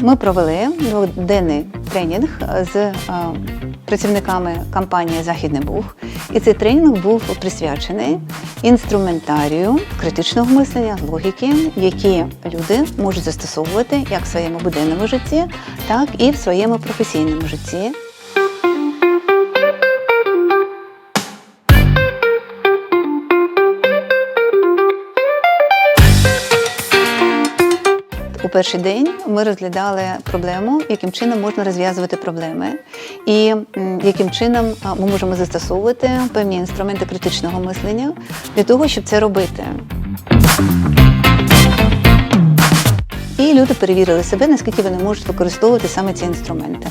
Ми провели дводенний тренінг з е, працівниками компанії Західний Буг, і цей тренінг був присвячений інструментарію критичного мислення, логіки, які люди можуть застосовувати як в своєму буденному житті, так і в своєму професійному житті. У перший день ми розглядали проблему, яким чином можна розв'язувати проблеми, і яким чином ми можемо застосовувати певні інструменти критичного мислення для того, щоб це робити. І люди перевірили себе, наскільки вони можуть використовувати саме ці інструменти.